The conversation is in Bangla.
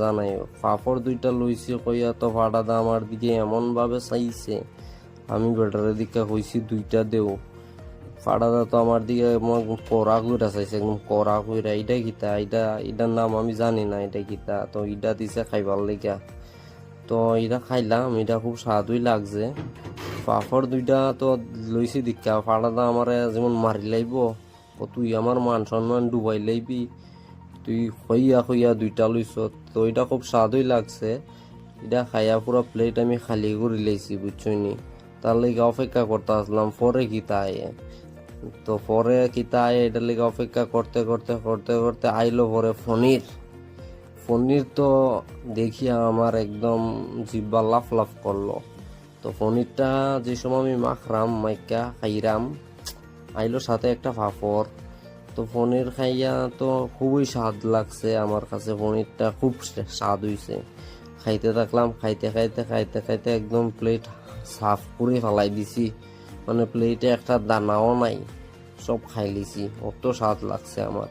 জানাই, পাপড় দুইটা লইছি কইয়া তো ফাটাদা আমার দিকে এমন ভাবে চাইছে। আমি বেটারের দিকে কইছি দুইটা দেও। ফাটাদা তো আমার দিকে কড়া কইরা চাইছে, একদম কড়া কইরা। এইটা কিতা? এইটা এটার নাম আমি জানি না এটা কিতা? তো ইটা দিছে খাইবার লেগা। তো এটা খাইলাম এটা খুব স্বাদই লাগছে। পাপড় দুইটা তো লইছি দীক্ষা ফাটাদা আমার যেমন মারি লাইব তুই আমার মান সম্মান ডুবাই লাইবি। তুই খইয়া খইয়া দুইটা লইছ তো এটা খুব স্বাদই লাগছে। এটা খাইয়া পুরো প্লেট আমি খালি করে লাইছি বুঝছই নি? তার লেগে অপেক্ষা করতে আসলাম পরে কিতা আয়ে। তো পরে কিতা আয়ে এটার লেগে অপেক্ষা করতে করতে করতে করতে আইলো পরে ফনির পনির তো দেখিয়া আমার একদম জিব্বা লাফ লাফ করল তো পনিরটা যে সময় আমি মাখরাম মাইকা খাইরাম আইলো সাথে একটা পাঁপড় তো পনির খাইয়া তো খুবই স্বাদ লাগছে আমার কাছে। পনিরটা খুব স্বাদ হইছে। খাইতে থাকলাম, খাইতে খাইতে খাইতে খাইতে একদম প্লেট সাফ করে ফেলাই দিছি। মানে প্লেটে একটা দানাও নাই, সব খাই লিছি। অত স্বাদ লাগছে আমার।